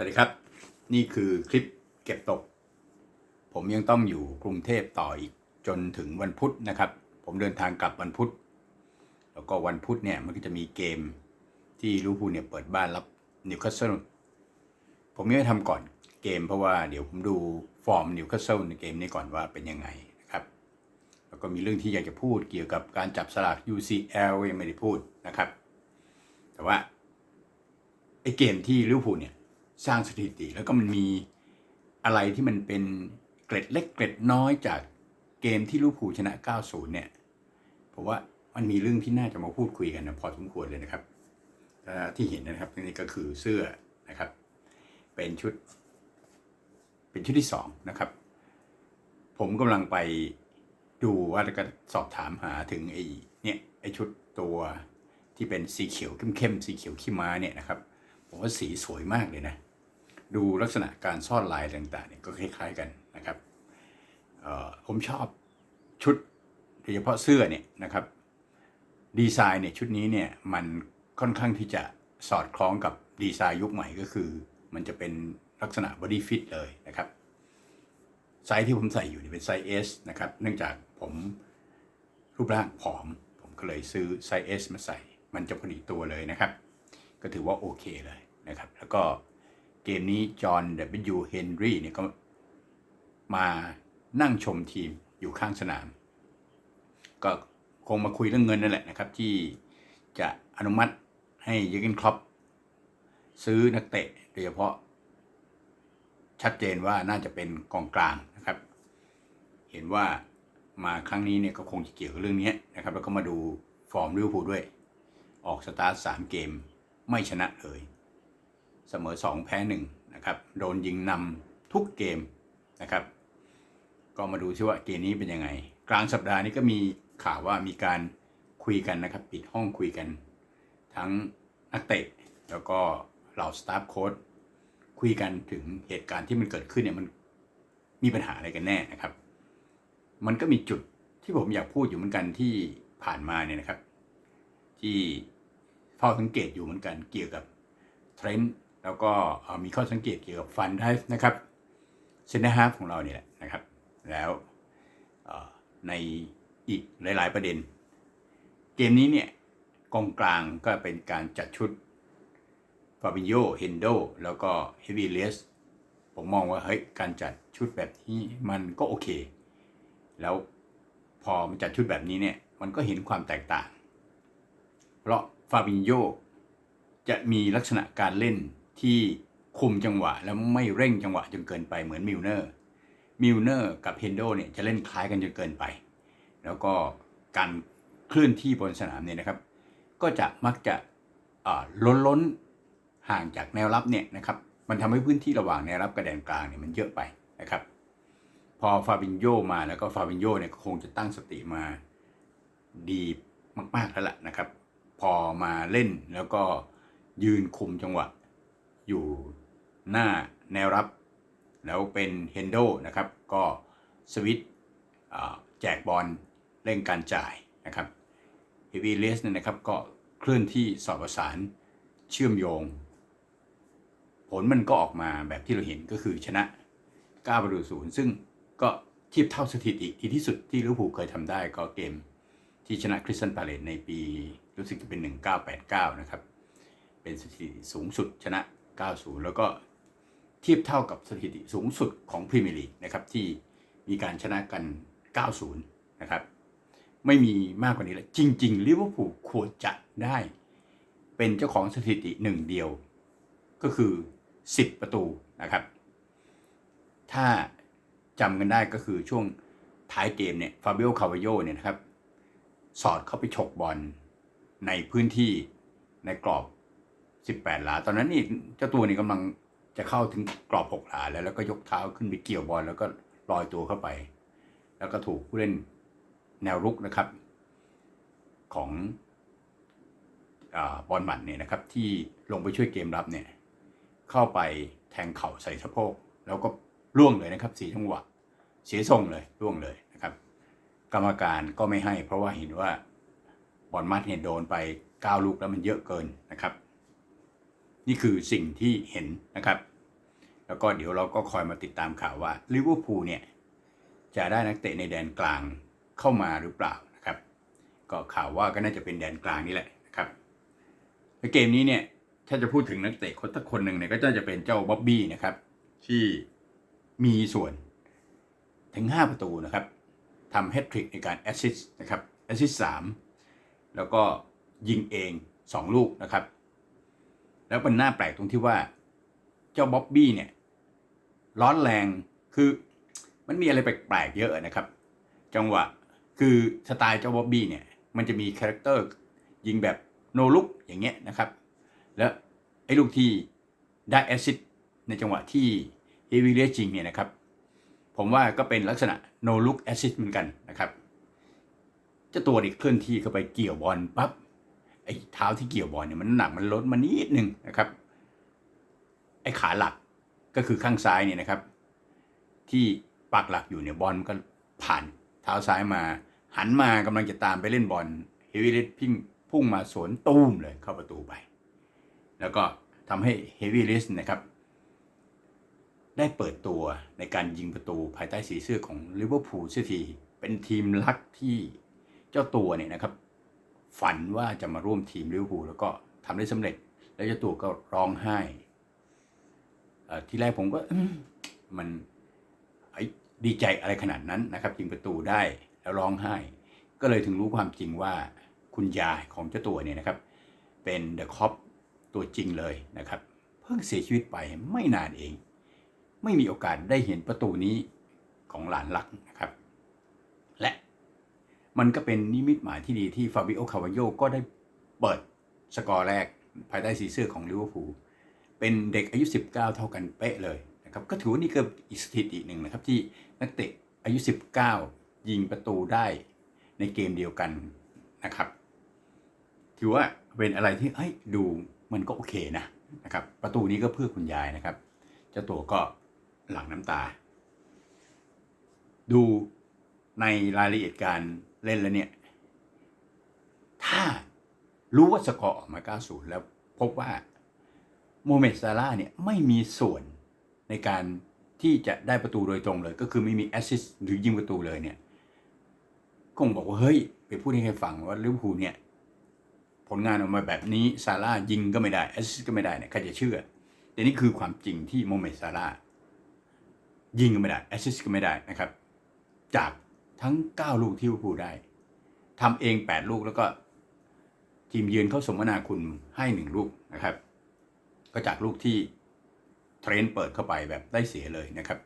สวัสดีครับ นี่คือคลิปเก็บตก ผมยังต้องอยู่กรุงเทพต่ออีกจนถึงวันพุธนะครับ ผมเดินทางกลับวันพุธ แล้วก็วันพุธเนี่ยมันก็จะมีเกมที่ลิเวอร์พูลเนี่ยเปิดบ้านรับนิวคาสเซิลผมยังไม่ทำก่อนเกมเพราะว่าเดี๋ยวผมดูฟอร์มนิวคาสเซิลในเกมนี้ก่อนว่าเป็นยังไงนะครับ แล้วก็มีเรื่องที่อยากจะพูดเกี่ยวกับการจับสลาก UCL ยังไม่ได้พูดนะครับ แต่ว่าไอ้เกมที่ลิเวอร์พูลเนี่ย สร้างสถิติ แล้วก็มันมีอะไรที่มันเป็นเกร็ดเล็กเกร็ดน้อยจากเกมที่ลิเวอร์พูลชนะ 90 เนี่ยผมว่ามันมีเรื่องที่น่าจะมาพูดคุยกันนะพอสมควรเลยนะครับที่เห็นนะครับนี่ก็คือเสื้อนะครับ เป็นชุด เป็นชุดที่สองนะครับ ผมกำลังไปดูว่าแล้วก็สอบถามหาถึงไอ้เนี่ยไอ้ชุดตัวที่เป็นสีเขียวเข้มๆสีเขียวขี้ม้าเนี่ยนะครับผมว่าสีสวยมากเลยนะ ดูลักษณะการซ่อนลายต่างๆเนี่ยก็คล้ายๆกันนะครับผมชอบชุดโดยเฉพาะเสื้อเนี่ยนะครับดีไซน์เนี่ยชุดนี้เนี่ยมันค่อนข้างที่จะสอดคล้องกับดีไซน์ยุคใหม่ก็คือ มันจะเป็นลักษณะ body fit เลยนะครับไซส์ที่ผมใส่อยู่นี่เป็นไซส์ S นะครับเนื่องจากผมรูปร่างผอม ผมก็เลยซื้อไซส์ S มาใส่ มันจะพอดีตัวเลยนะครับ ก็ถือว่าโอเคเลยนะครับ แล้วก็ เกมนี้จอห์น W. เฮนรี่เนี่ยก็มานั่งชมทีมอยู่ข้างสนาม ก็คงมาคุยเรื่องเงินนั่นแหละนะครับ ที่จะอนุมัติให้ยูเกนครอปซื้อนักเตะโดยเฉพาะ ชัดเจนว่าน่าจะเป็นกองกลางนะครับ เห็นว่ามาครั้งนี้เนี่ยก็คงจะเกี่ยวกับเรื่องนี้นะครับ แล้วก็มาดูฟอร์มลิเวอร์พูลด้วย ออกสตาร์ทสามเกมไม่ชนะเลย เสมอสองแพ้หนึ่งนะครับโดนยิงนำทุกเกมนะครับ ก็มาดูซิว่าเกมนี้เป็นยังไง กลางสัปดาห์นี้ก็มีข่าวว่ามีการคุยกันนะครับ ปิดห้องคุยกัน ทั้งนักเตะแล้วก็เหล่าสตาฟโค้ชคุยกันถึงเหตุการณ์ที่มันเกิดขึ้นเนี่ยมันมีปัญหาอะไรกันแน่นะครับ มันก็มีจุดที่ผมอยากพูดอยู่เหมือนกันที่ผ่านมาเนี่ยนะครับ ที่เฝ้าสังเกตอยู่เหมือนกันเกี่ยวกับเทรนด์ แล้วก็มีข้อสังเกตเกี่ยวกับฟันได้นะครับเซนเตอร์ฮาฟของเราเนี่ยแหละนะครับ แล้วในอีกหลาย ๆ ประเด็น เกมนี้เนี่ยกองกลางก็เป็นการจัดชุดฟาบิโยเฮนโดแล้วก็เฮวีเลสผมมองว่าเฮ้ยการจัดชุดแบบนี้มันก็โอเค แล้วพอมันจัดชุดแบบนี้เนี่ยมันก็เห็นความแตกต่าง เพราะฟาบินโยจะมีลักษณะการเล่น ที่คุมจังหวะแล้วไม่เร่งจังหวะจนเกินไปเหมือนมิลเนอร์มิลเนอร์กับเฮนโดเนี่ยจะเล่นคล้ายกันจนเกินไป แล้วก็การเคลื่อนที่บนสนามเนี่ยนะครับ ก็จะมักจะล้นล้นห่างจากแนวรับเนี่ยนะครับมันทำให้พื้นที่ระหว่างแนวรับกับแดนกลางเนี่ยมันเยอะไปนะครับ พอฟาบินโยมาแล้วก็ฟาบินโยเนี่ยคงจะตั้งสติมาดีมากๆแล้วล่ะนะครับ พอมาเล่นแล้วก็ยืนคุมจังหวะ อยู่หน้าแนวรับ แล้วเป็นเฮนโดนะครับ ก็สวิตแจกบอลเร่งการจ่ายนะครับเฮฟวีเลสเนี่ยนะครับก็เคลื่อนที่สอดประสานเชื่อมโยง ผลมันก็ออกมาแบบที่เราเห็นก็คือชนะ9ประตูศูนย์ซึ่งก็เทียบเท่าสถิติที่ที่สุดที่ลิเวอร์พูลเคยทำได้ก็เกมที่ชนะคริสตันพาเลตในปีรู้สึกจะเป็น 1989 นะครับ เป็นสถิติสูงสุดชนะ 90 แล้วก็เทียบเท่ากับสถิติสูงสุดของพรีเมียร์ลีกนะครับที่มีการชนะกัน 90 นะครับ ไม่มีมากกว่านี้แล้วจริงๆลิเวอร์พูลควรจะได้ เป็นเจ้าของสถิติหนึ่งเดียว ก็คือ 10 ประตูนะครับ ถ้าจำกันได้ก็คือช่วงท้ายเกมเนี่ยฟาบิโอคาวาโยเนี่ยนะครับ สอดเข้าไปฉกบอลในพื้นที่ในกรอบ 18 หลา ตอนนั้นนี่เจ้าตัวนี่กำลังจะเข้าถึงกรอบ 6 หลาแล้วแล้วก็ยกเท้าขึ้นไปเกี่ยวบอลแล้วก็ลอยตัวเข้าไป แล้วก็ถูกผู้เล่นแนวรุกนะครับ ของอบอลหมัดเนี่ยนะครับ ที่ลงไปช่วยเกมรับเนี่ย เข้าไปแทงเข่าใส่สะโพก แล้วก็ล่วงเลยนะครับสีจังหวะเสียทรงเลยล่วงเลยนะครับ กรรมการก็ไม่ให้ เพราะว่าเห็นว่าบอลมัดเนี่ยโดนไป9ลูกแล้วมันเยอะเกินนะครับ นี่คือสิ่งที่เห็นนะครับ แล้วก็เดี๋ยวเราก็คอยมาติดตามข่าวว่าลิเวอร์พูลเนี่ยจะได้นักเตะในแดนกลางเข้ามาหรือเปล่านะครับ ก็ข่าวว่าก็น่าจะเป็นแดนกลางนี่แหละนะครับในเกมนี้เนี่ยถ้าจะพูดถึงนักเตะคนสักคนหนึ่งเนี่ยก็น่าจะเป็นเจ้าบ๊อบบี้นะครับ ที่มีส่วนถึง 5 ประตูนะครับทำแฮตทริกในการแอสซิสต์นะครับแอสซิสต์สามแล้วก็ยิงเอง 2 ลูกนะครับ แล้วมันน่าแปลกตรงที่ว่า เจ้าบ๊อบบี้เนี่ย ร้อนแรงคือมันมีอะไรแปลกๆเยอะนะครับ จังหวะคือสไตล์เจ้าบ๊อบบี้เนี่ย มันจะมีคาแรคเตอร์ยิงแบบโนลุกอย่างเงี้ยนะครับ แล้วไอ้ลูกที่ได้แอซิสต์ในจังหวะที่เฮวิเลจริงเนี่ยนะครับ ผมว่าก็เป็นลักษณะ no look assist เหมือนกันนะครับเจ้าตัวนี่เคลื่อนที่เข้าไปเกี่ยวบอลปั๊บ ไอ้เท้าที่เกี่ยวบอลเนี่ยมันหนักมันลดมานิดนึงนะครับ ไอ้ขาหลักก็คือข้างซ้ายเนี่ยนะครับ ที่ปักหลักอยู่เนี่ยบอลมันก็ผ่านเท้าซ้ายมา หันมากำลังจะตามไปเล่นบอลเฮวิเลพิงพุ่งมาสวนตูมเลยเข้าประตูไป แล้วก็ทำให้เฮวิลิสนะครับได้เปิดตัวในการยิงประตูภายใต้สีเสื้อของลิเวอร์พูลเสียทีเป็นทีมลักที่เจ้าตัวเนี่ยนะครับ ฝันว่าจะมาร่วมทีมลิเวอร์พูลแล้วก็ทำได้สำเร็จ แล้วเจ้าตัวก็ร้องไห้เอ่อทีแรกผมก็มันดีใจอะไรขนาดนั้นนะครับยิงประตูได้แล้วร้องไห้ ก็เลยถึงรู้ความจริงว่าคุณยายของเจ้าตัวเนี่ยนะครับ เป็นเดอะคอปตัวจริงเลยนะครับ เพิ่งเสียชีวิตไปไม่นานเอง ไม่มีโอกาสได้เห็นประตูนี้ของหลานรักนะครับ มันก็เป็นนิมิตหมายที่ดีที่ฟาบิโอคาวาโยก็ได้เปิดสกอร์แรกภายใต้สีเสื้อของลิเวอร์พูลเป็นเด็กอายุ 19 เท่ากันเป๊ะเลยนะครับก็ถือว่านี่ก็อีกสถิติหนึ่งนะครับที่นักเตะอายุ 19 ยิงประตูได้ในเกมเดียวกันนะครับ ถือว่าเป็นอะไรที่เฮ้ยดูมันก็โอเคนะนะครับ ประตูนี้ก็เพื่อคุณยายนะครับเจ้าตัวก็หลังน้ำตา ดูในรายละเอียดการ เล่นแล้วเนี่ย ถ้ารู้ว่าสกอร์ออกมา 90 แล้วพบว่าโมเมดซาร่าเนี่ยไม่มีส่วนในการที่จะได้ประตูโดยตรงเลย ก็คือไม่มีแอสซิสต์หรือยิงประตูเลยเนี่ยคงบอกว่า เฮ้ย ไปพูดให้ใครฟังว่าลิเวอร์พูลเนี่ย ผลงานออกมาแบบนี้ซาร่ายิงก็ไม่ได้แอสซิสต์ก็ไม่ได้เนี่ยใครจะเชื่อ แต่นี่คือความจริงที่โมเมดซาร่ายิงก็ไม่ได้แอสซิสต์ก็ไม่ได้นะครับ จาก ทั้ง 9 ลูกที่ลิเวอร์พูลได้ทำเอง 8 ลูกแล้วก็ ทีมเยือนเขาสมนาคุณให้ 1 ลูกนะครับ ก็จากลูกที่เทรนต์เปิดเข้าไปแบบได้เสียเลยนะครับ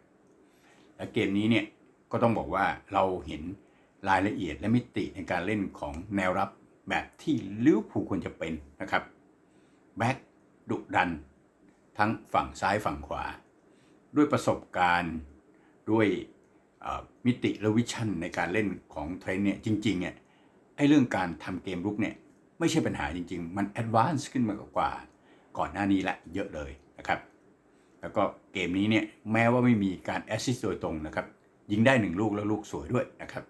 และเกมนี้เนี่ยก็ต้องบอกว่าเราเห็นรายละเอียดและมิติในการเล่นของแนวรับแบบที่ลิเวอร์พูลควรจะเป็นนะครับแบ็กดุดัน ทั้งฝั่งซ้ายฝั่งขวา ด้วยประสบการณ์ด้วย มิติและวิชั่นในการเล่นของเทรนต์เนี่ยจริงๆเนี่ยไอ้เรื่องการทำเกมรุกเนี่ยไม่ใช่ปัญหาจริง ๆ มันแอดวานซ์ขึ้นมากว่า ก่อนหน้านี้ละเยอะเลยนะครับ แล้วก็เกมนี้เนี่ยแม้ว่าไม่มีการแอสซิสต์โดยตรงนะครับ ยิงได้หนึ่งลูกแล้วลูกสวยด้วยนะครับ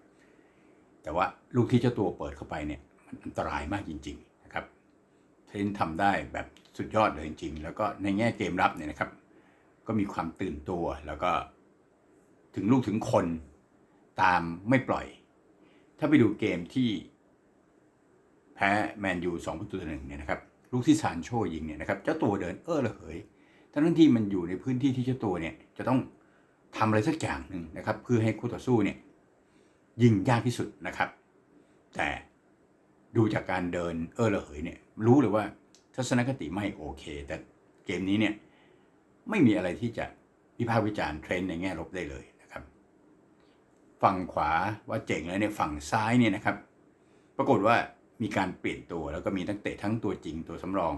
แต่ว่าลูกที่เจ้าตัวเปิดเข้าไปเนี่ยมันอันตรายมากจริง ๆนะครับ เทรนต์ทำได้แบบสุดยอดเลยจริง ๆ แล้วก็ในแง่เกมรับเนี่ยนะครับ ก็มีความตื่นตัวแล้วก็ ถึงลูกถึงคนตามไม่ปล่อย ถ้าไปดูเกมที่แพ้แมนยูสองประตูต่อหนึ่งเนี่ยนะครับลูกที่ซานโชยิงเนี่ยนะครับเจ้าตัวเดินเออระเหยทั้งที่มันอยู่ในพื้นที่ที่เจ้าตัวเนี่ยจะต้องทำอะไรสักอย่างหนึ่งนะครับ เพื่อให้คู่ต่อสู้เนี่ยยิงยากที่สุดนะครับ แต่ดูจากการเดินเออระเหยเนี่ยรู้เลยว่าทัศนคติไม่โอเค แต่เกมนี้เนี่ยไม่มีอะไรที่จะวิพากษ์วิจารณ์เทรนในแง่ลบได้เลย ฝั่งขวาว่าเจ๋งแล้วเนี่ยฝั่งซ้ายเนี่ยนะครับ ปรากฏว่ามีการเปลี่ยนตัวแล้วก็มีนักเตะทั้งตัวจริงตัวสำรอง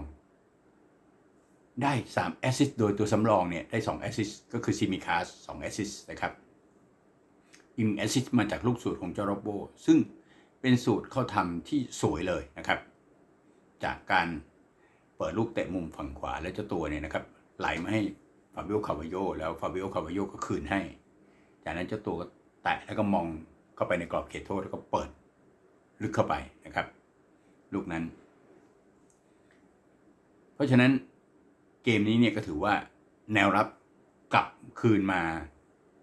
ได้3แอสซิสต์โดยตัวสำรองเนี่ยได้2แอสซิสต์ก็คือซิมิคาส2แอสซิสต์นะครับอีกหนึ่งแอสซิสต์มาจากลูกสูตรของจอร์โรโบ ซึ่งเป็นสูตรเขาทำที่สวยเลยนะครับ จากการเปิดลูกเตะมุมฝั่งขวาแล้วเจ้าตัวเนี่ยนะครับไหลมาให้ฟาบิโอคาวาโยแล้วฟาบิโอคาวาโยก็คืนให้ จากนั้นเจ้าตัวก็ แตะแล้วก็มองเข้าไปในกรอบเขตโทษแล้วก็เปิดลึกเข้าไปนะครับ ลูกนั้น เพราะฉะนั้นเกมนี้เนี่ยก็ถือว่าแนวรับกลับคืนมา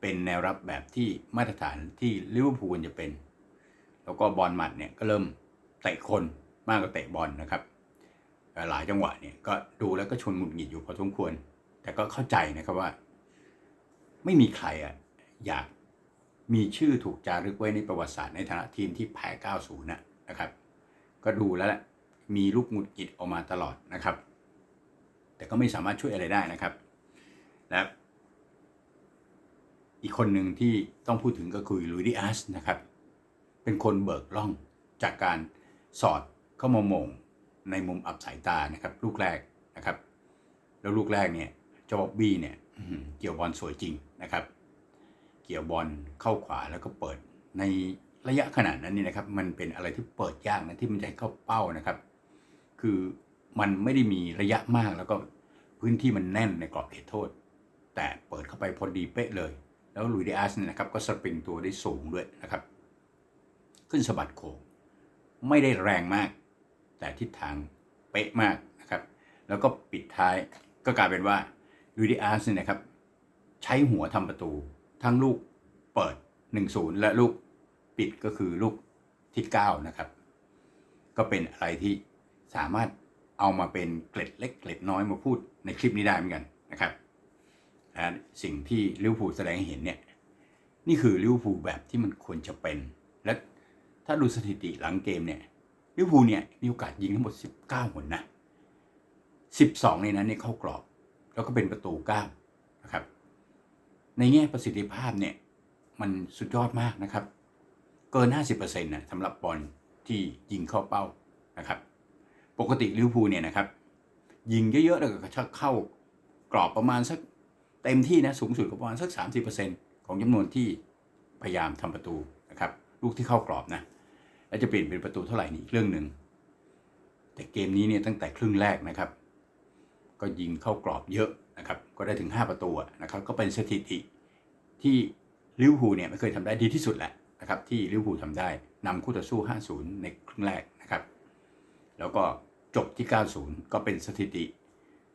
เป็นแนวรับแบบที่มาตรฐานที่ลิเวอร์พูลจะเป็น แล้วก็บอลหมัดเนี่ยก็เริ่มเตะคนมากกว่าเตะบอลนะครับ หลายจังหวะเนี่ยก็ดูแล้วก็ชวนหงุดหงิดอยู่พอสมควร แต่ก็เข้าใจนะครับว่า ไม่มีใครอะอยาก มีชื่อถูกจารึกไว้ในประวัติศาสตร์ในฐานะทีมที่แพ้ 90 นะนะครับ ก็ดูแล้วแหละมีลูกหงุดหงิดออกมาตลอดนะครับ แต่ก็ไม่สามารถช่วยอะไรได้นะครับและอีกคนหนึ่งที่ต้องพูดถึงก็คือลุยดิอาสนะครับ เป็นคนเบิกล่องจากการสอดเข้ามามงในมุมอับสายตานะครับ ลูกแรกนะครับ แล้วลูกแรกเนี่ยจอบบี้เนี่ยเกี่ยวบอลสวยจริงนะครับ เกี่ยวบอลเข้าขวาแล้วก็เปิดในระยะขนาดนั้นนี่นะครับ มันเป็นอะไรที่เปิดยากนะที่มันจะเข้าเป้านะครับ คือมันไม่ได้มีระยะมากแล้วก็พื้นที่มันแน่นในกรอบเขตโทษ แต่เปิดเข้าไปพอดีเป๊ะเลย แล้วลุยเดอาสเนี่ยนะครับ ก็สปริงตัวได้สูงด้วยนะครับ ขึ้นสะบัดโค้งไม่ได้แรงมาก แต่ทิศทางเป๊ะมากนะครับ แล้วก็ปิดท้ายก็กลายเป็นว่าลุยเดอาสเนี่ยนะครับ ใช้หัวทำประตู ทั้งลูกเปิด 1-0 และลูกปิดก็คือลูกที่ 9 นะครับ ก็เป็นอะไรที่สามารถเอามาเป็นเกล็ดเล็กเกล็ดน้อยมาพูดในคลิปนี้ได้เหมือนกันนะครับและสิ่งที่ลิวพูแสดงให้เห็นเนี่ยนี่คือลิวพูแบบที่มันควรจะเป็น และถ้าดูสถิติหลังเกมเนี่ยลิวพูเนี่ยมีโอกาสยิงทั้งหมด 19หนนะ 12 ในนั้นเนี่ยเข้ากรอบ แล้วก็เป็นประตู9นะครับ ในแง่ประสิทธิภาพเนี่ยมันสุดยอดมากนะครับ เกิน 50%นะสำหรับบอลที่ยิงเข้าเป้านะครับ ปกติลิเวอร์พูลเนี่ยนะครับ ยิงเยอะๆแล้วก็ชักเข้ากรอบประมาณสักเต็มที่นะสูงสุดก็ประมาณสัก 30%ของจำนวนที่พยายามทำประตูนะครับ ลูกที่เข้ากรอบนะแล้วจะเปลี่ยนเป็นประตูเท่าไหร่นี่อีกเรื่องหนึ่งแต่เกมนี้เนี่ยตั้งแต่ครึ่งแรกนะครับ ก็ยิงเข้ากรอบเยอะนะครับก็ได้ถึง 5 ประตูนะครับก็เป็นสถิติที่ลิเวอร์พูลเนี่ยไม่เคยทำได้ดีที่สุดแหละนะครับที่ลิเวอร์พูลทำได้นำคู่ต่อสู้ 5-0 ในครึ่งแรกนะครับ แล้วก็จบที่ 90 ก็เป็นสถิติ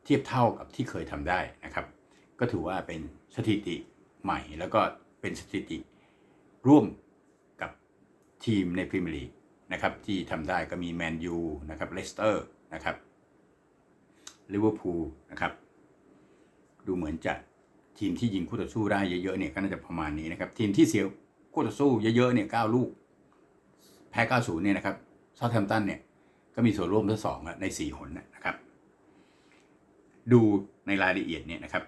เทียบเท่ากับที่เคยทำได้นะครับ ก็ถือว่าเป็นสถิติใหม่ แล้วก็เป็นสถิติร่วมกับทีมในพรีเมียร์ลีกนะครับที่ทำได้ก็มีแมนยูนะครับเลสเตอร์นะครับ ลิเวอร์พูลนะครับ ดูเหมือนจะทีมที่ยิงคู่ต่อสู้ได้เยอะๆเนี่ยก็น่าจะประมาณนี้นะครับ ทีมที่เสียคู่ต่อสู้เยอะๆเนี่ย9ลูก แพ้90เนี่ยนะครับซาท์แฮมตันเนี่ยก็มีส่วนร่วมทั้งสองในสี่หนนะครับ ดูในรายละเอียดเนี่ยนะครับ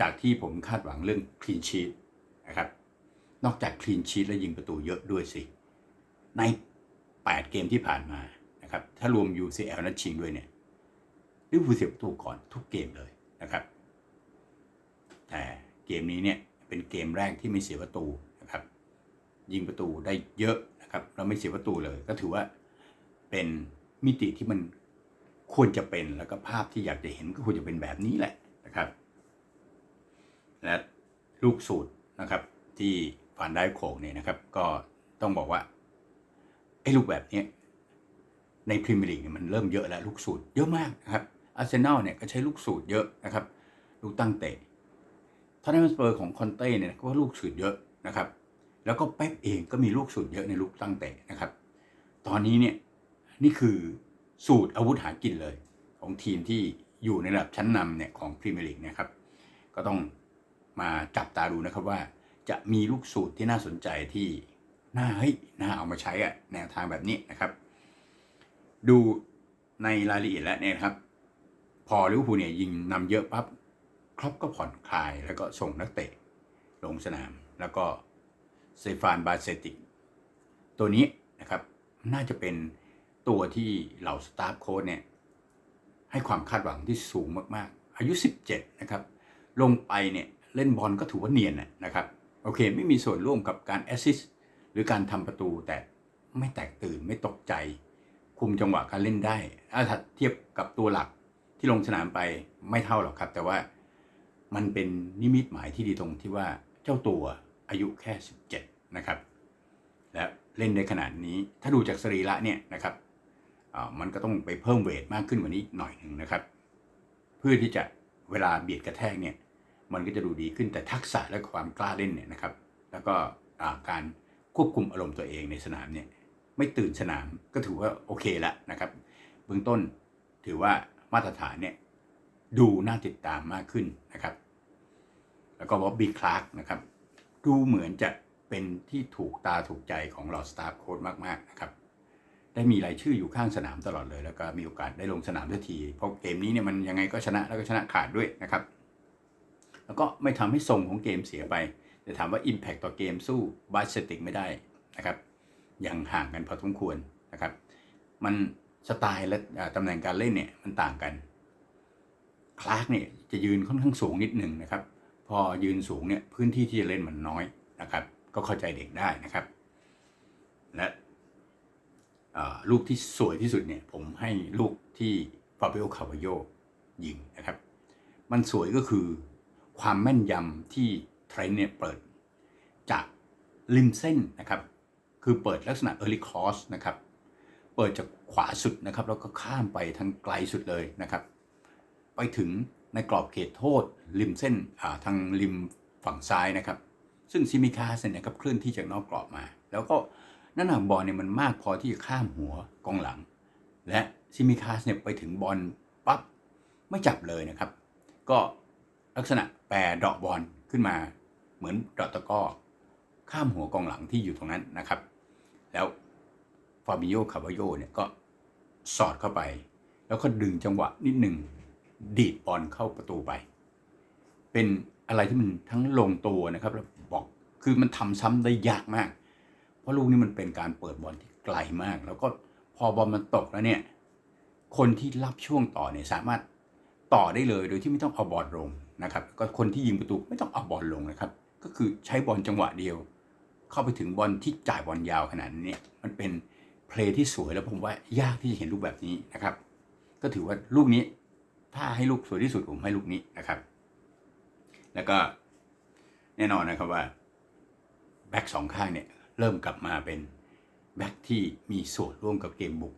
จากที่ผมคาดหวังเรื่องคลีนชีตนะครับนอกจากคลีนชีตและยิงประตูเยอะด้วยสิ ใน 8 เกมที่ผ่านมานะครับ ถ้ารวม UCL นัดชิงด้วยเนี่ย ลิเวอร์พูลเสียประตูก่อนทุกเกมเลยนะครับ แต่เกมนี้เนี่ยเป็นเกมแรกที่ไม่เสียประตูนะครับ ยิงประตูได้เยอะนะครับแล้วไม่เสียประตูเลย ก็ถือว่าเป็นมิติที่มันควรจะเป็นแล้วก็ภาพที่อยากจะเห็นก็ควรจะเป็นแบบนี้แหละนะครับ และลูกสูตรนะครับ ที่ฟานได้โขงเนี่ยนะครับ ก็ต้องบอกว่าไอ้ลูกแบบนี้ในพรีเมียร์ลีกเนี่ยมันเริ่มเยอะแล้วลูกสูตรเยอะมากนะครับ อาร์เซนอลเนี่ยก็ใช้ลูกสูตรเยอะนะครับ ลูกตั้งเตะทอนนัมสเปอร์ของคอนเต้เนี่ยก็ว่าลูกสูตรเยอะนะครับ แล้วก็เป๊ปเองก็มีลูกสูตรเยอะในลูกตั้งเตะนะครับ ตอนนี้เนี่ยนี่คือสูตรอาวุธหากินเลย ของทีมที่อยู่ในระดับชั้นนำเนี่ยของพรีเมียร์ลีกนะครับ ก็ต้องมาจับตาดูนะครับว่าจะมีลูกสูตรที่น่าสนใจที่น่าเฮ้ยน่าเอามาใช้อะแนวทางแบบนี้นะครับ ดูในรายละเอียดแล้วเนี่ยนะครับ พอลิเวอร์พูลเนี่ยยิงนำเยอะปั๊บครอปก็ผ่อนคลายแล้วก็ส่งนักเตะลงสนาม แล้วก็เซฟานบาเซติกตัวนี้นะครับน่าจะเป็นตัวที่เหล่าสตาฟโค้ชเนี่ยให้ความคาดหวังที่สูงมากๆ อายุ 17 นะครับ ลงไปเนี่ยเล่นบอลก็ถือว่าเนียนนะครับ โอเค ไม่มีส่วนร่วมกับการแอสซิสต์หรือการทำประตูแต่ไม่แตกตื่นไม่ตกใจ คุมจังหวะการเล่นได้ ถ้าเทียบกับตัวหลัก ที่ลงสนามไปไม่เท่าหรอกครับ แต่ว่ามันเป็นนิมิตหมายที่ดีตรงที่ว่าเจ้าตัวอายุแค่ 17 นะครับ และเล่นได้ขนาดนี้ถ้าดูจากสรีระเนี่ยนะครับมันก็ต้องไปเพิ่มเวทมากขึ้นกว่านี้หน่อยหนึ่งนะครับ เพื่อที่จะเวลาเบียดกระแทกเนี่ยมันก็จะดูดีขึ้นแต่ทักษะและความกล้าเล่นเนี่ยนะครับ แล้วก็การควบคุมอารมณ์ตัวเองในสนามเนี่ยไม่ตื่นสนามก็ถือว่าโอเคล้วนะครับ เบื้องต้นถือว่า มาตรฐานเนี่ยดูน่าติดตามมากขึ้นนะครับ แล้วก็บ๊อบบี้คลาร์กนะครับ ดูเหมือนจะเป็นที่ถูกตาถูกใจของเหล่าสตาฟโค้ดมากๆนะครับ ได้มีรายชื่ออยู่ข้างสนามตลอดเลย แล้วก็มีโอกาสได้ลงสนามทันที เพราะเกมนี้เนี่ยมันยังไงก็ชนะแล้วก็ชนะขาดด้วยนะครับ แล้วก็ไม่ทำให้ทรงของเกมเสียไป แต่ถามว่า Impact ต่อเกมสู้บาสติกไม่ได้นะครับยังห่างกันพอสมควรนะครับ มัน สไตล์และตำแหน่งการเล่นเนี่ยมันต่างกัน คลาร์กเนี่ยจะยืนค่อนข้างสูงนิดหนึ่งนะครับ พอยืนสูงเนี่ยพื้นที่ที่จะเล่นมันน้อยนะครับ ก็เข้าใจเด็กได้นะครับ และลูกที่สวยที่สุดเนี่ยผมให้ลูกที่ฟาเบโอคาวาโยยิงนะครับ มันสวยก็คือความแม่นยำที่เทรนต์เนี่ยเปิดจากริมเส้นนะครับ คือเปิดลักษณะ early cross นะครับ เปิดจากขวาสุดนะครับ แล้วก็ข้ามไปทางไกลสุดเลยนะครับ ไปถึงในกรอบเขตโทษริมเส้นาทางริมฝั่งซ้ายนะครับ ซึ่งซิมิคาสเนี่ยนะครับเคลื่อนที่จากนอกกรอบมา แล้วก็น้ำหนักบอลเนี่ยมันมากพอที่จะข้ามหัวกองหลัง และซิมิคาสเนี่ยไปถึงบอลปั๊บไม่จับเลยนะครับ ก็ลักษณะแปรดอกบอลขึ้นมา เหมือนดอกตะก้อข้ามหัวกองหลังที่อยู่ตรงนั้นนะครับ แล้ว ฟาบิโยคาบาโยเนี่ยก็สอดเข้าไป แล้วก็ดึงจังหวะนิดหนึ่งดีดบอลเข้าประตูไป เป็นอะไรที่มันทั้งลงตัวนะครับแล้วบอกคือมันทำซ้ำได้ยากมาก เพราะลูกนี้มันเป็นการเปิดบอลที่ไกลมาก แล้วก็พอบอลมันตกแล้วเนี่ยคนที่รับช่วงต่อเนี่ยสามารถต่อได้เลยโดยที่ไม่ต้องเอาบอลลงนะครับ ก็คนที่ยิงประตูไม่ต้องเอาบอลลงนะครับ ก็คือใช้บอลจังหวะเดียว เข้าไปถึงบอลที่จ่ายบอลยาวขนาดนี้มันเป็น เพลที่สวยแล้วผมว่ายากที่จะเห็นลูกแบบนี้นะครับ ก็ถือว่าลูกนี้ ถ้าให้ลูกสวยที่สุดผมให้ลูกนี้นะครับ แล้วก็แน่นอนนะครับว่าแบ็กสองข้างเนี่ยเริ่มกลับมาเป็นแบ็กที่มีส่วนร่วมกับเกมบุก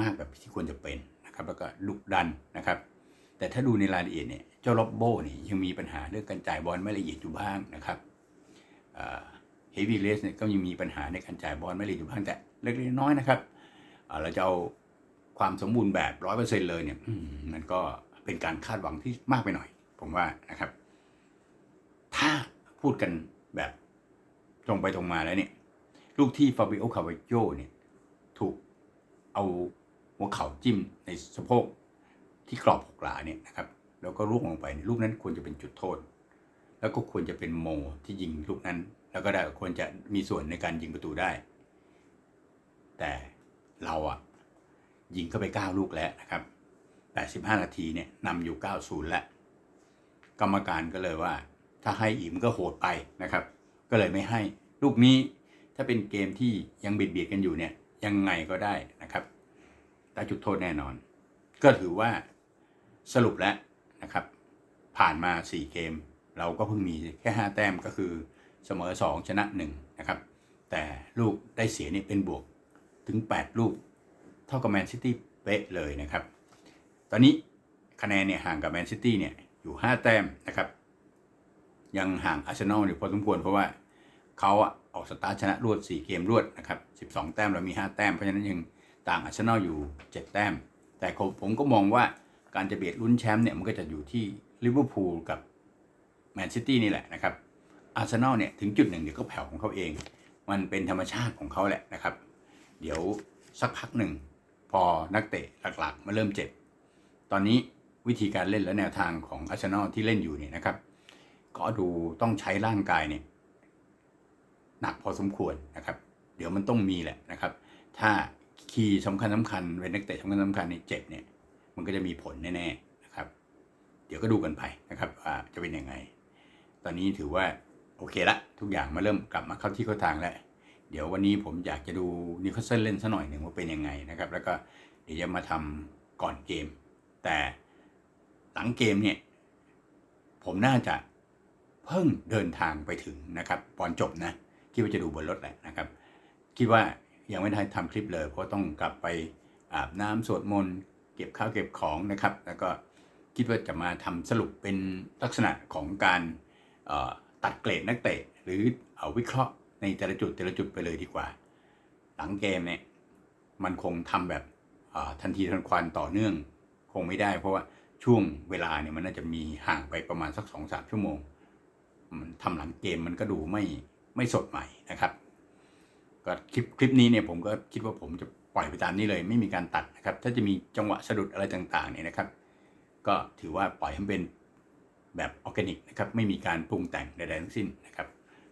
มากแบบที่ควรจะเป็นนะครับ แล้วก็ลุกดันนะครับ แต่ถ้าดูในรายละเอียดเนี่ยเจ้าล็อบโบ้นี่ยังมีปัญหาเรื่องการจ่ายบอลไม่ละเอียดอยู่บ้างนะครับเฮฟวี่เลสเนี่ยก็ยังมีปัญหาในการจ่ายบอลไม่ละเอียดอยู่บ้างแต่ เล็กๆน้อยๆนะครับเราจะเอาความสมบูรณ์แบบร้อยเปอร์เซ็นต์เลยเนี่ยอืมมันก็เป็นการคาดหวังที่มากไปหน่อย ผมว่านะครับ ถ้าพูดกันแบบตรงไปตรงมาแล้วเนี่ย ลูกที่ฟาบิโอคาวาโยเนี่ยถูกเอาหัวเข่าจิ้มในสะโพกที่กรอบหกหลาเนี่ยนะครับ แล้วก็ลูกลงไปลูกนั้นควรจะเป็นจุดโทษ แล้วก็ควรจะเป็นโมที่ยิงลูกนั้น แล้วก็ได้ควรจะมีส่วนในการยิงประตูได้ แต่เราอะยิงเข้าไป 9 ลูกแล้วนะครับ 85 นาทีเนี่ยนำอยู่ 90 แล้ว กรรมการก็เลยว่า ถ้าให้อีกมันก็โหดไปนะครับ ก็เลยไม่ให้ลูกนี้ถ้าเป็นเกมที่ยังเบียดเบียดกันอยู่เนี่ยยังไงก็ได้นะครับได้จุดโทษแน่นอน ก็ถือว่าสรุปแล้วนะครับ ผ่านมา 4 เกม เราก็เพิ่งมีแค่ 5 แต้มก็คือเสมอ 2 ชนะ 1 นะครับ แต่ลูกได้เสียนี่เป็นบวก ถึง 8 ลูก เท่ากับแมนซิตี้เป๊ะเลยนะครับ ตอนนี้คะแนนเนี่ยห่างกับแมนซิตี้เนี่ยอยู่ 5 แต้มนะครับ ยังห่างอาร์เซนอลอยู่พอสมควรเพราะว่าเขาอะออกสตาร์ชนะรวด 4 เกมรวดนะครับ 12 แต้มเรามี 5 แต้ม เพราะฉะนั้นยังต่างอาร์เซนอลอยู่ 7 แต้ม แต่ผมก็มองว่าการจะเบียดลุ้นแชมป์เนี่ยมันก็จะอยู่ที่ลิเวอร์พูลกับแมนซิตี้นี่แหละนะครับอาร์เซนอลเนี่ยถึงจุดหนึ่งเดี๋ยวก็แผ่วของเขาเอง มันเป็นธรรมชาติของเขาแหละนะครับ เดี๋ยวสักพักหนึ่ง พอนักเตะหลักๆมาเริ่มเจ็บ ตอนนี้วิธีการเล่นและแนวทางของอาร์เซนอลที่เล่นอยู่เนี่ยนะครับ ก็ดูต้องใช้ร่างกายเนี่ยหนักพอสมควรนะครับ เดี๋ยวมันต้องมีแหละนะครับ ถ้าคีย์สำคัญสำคัญเป็นนักเตะสำคัญสำคัญในเจ็บเนี่ย มันก็จะมีผลแน่ๆนะครับ เดี๋ยวก็ดูกันไปนะครับว่าจะเป็นยังไง ตอนนี้ถือว่าโอเคละทุกอย่างมาเริ่มกลับมาเข้าที่เข้าทางแล้ว เดี๋ยววันนี้ผมอยากจะดูนิวคาสเซิลเล่นสัหน่อยหนึ่งว่าเป็นยังไงนะครับ แล้วก็เดี๋ยวจะมาทำก่อนเกม แต่หลังเกมเนี่ย ผมน่าจะเพิ่งเดินทางไปถึงนะครับตอนจบนะคิดว่าจะดูบนรถแหละนะครับ คิดว่ายังไม่ได้ทำคลิปเลย เพราะต้องกลับไปอาบน้ำสวดมนต์เก็บข้าวเก็บของนะครับ แล้วก็คิดว่าจะมาทำสรุปเป็นลักษณะของการตัดเกรดนักเตะ หรือเอาวิเคราะห์ ในแต่ละจุดแต่ละจุดไปเลยดีกว่า หลังเกมเนี่ยมันคงทำแบบทันทีทันควันต่อเนื่อง คงไม่ได้ เพราะว่าช่วงเวลาเนี่ยมันน่าจะมีห่างไปประมาณสักสองสามชั่วโมง มันทำหลังเกมมันก็ดูไม่ไม่สดใหม่นะครับก็คลิปคลิปนี้เนี่ยผมก็คิดว่าผมจะปล่อยไปตามนี้เลย ไม่มีการตัดนะครับ ถ้าจะมีจังหวะสะดุดอะไรต่างๆเนี่ยนะครับ ก็ถือว่าปล่อยให้เป็นแบบออร์แกนิกนะครับ ไม่มีการปรุงแต่งใดๆทั้งสิ้นนะครับ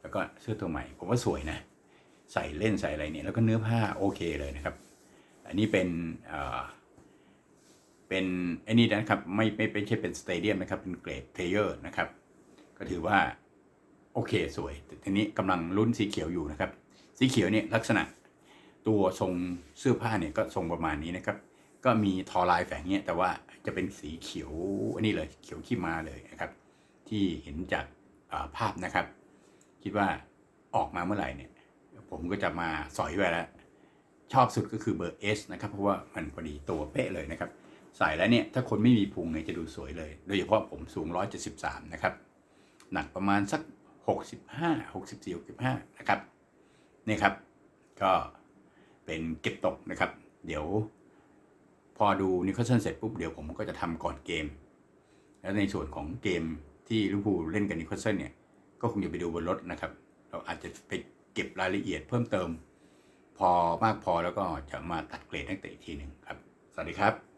แล้วก็เสื้อตัวใหม่ ผมว่าสวยนะ ใส่เล่นใส่อะไรเนี่ย แล้วก็เนื้อผ้าโอเคเลยนะครับ อันนี้เป็นเออเป็นไอ้นี่นะครับไม่ไม่ไม่ใช่เป็นสเตเดียมนะครับ เป็นเกรดเพลเยอร์นะครับ ก็ถือว่าโอเคสวย แต่ทีนี้กำลังลุ้นสีเขียวอยู่นะครับ สีเขียวเนี่ยลักษณะตัวทรงเสื้อผ้าเนี่ยก็ทรงประมาณนี้นะครับ ก็มีทอลายแฝงเนี่ยแต่ว่าจะเป็นสีเขียวอันนี้เลยเขียวขี้มาเลยนะครับ ที่เห็นจากภาพนะครับ คิดว่าออกมาเมื่อไหร่เนี่ย ผมก็จะมาสอยไว้แล้วชอบสุดก็คือเบอร์ S นะครับ เพราะว่ามันพอดีตัวเป๊ะเลยนะครับ ใส่แล้วเนี่ย ถ้าคนไม่มีพุงเนี่ยจะดูสวยเลย โดยเฉพาะผมสูง 173 นะครับ หนักประมาณสัก 65 64 65 นะครับ นี่ครับ ก็เป็นเก็บตกนะครับ เดี๋ยว พอดูนิโคลสันเสร็จปุ๊บ เดี๋ยวผมก็จะทำก่อนเกม แล้วในส่วนของเกมที่ลิเวอร์พูลเล่นกับนิโคลสันเนี่ย ก็คงจะไปดูบนรถนะครับ เราอาจจะไปเก็บรายละเอียดเพิ่มเติม พอมากพอแล้วก็จะมาตัดเกรดนักเตะอีกทีหนึ่งครับ สวัสดีครับ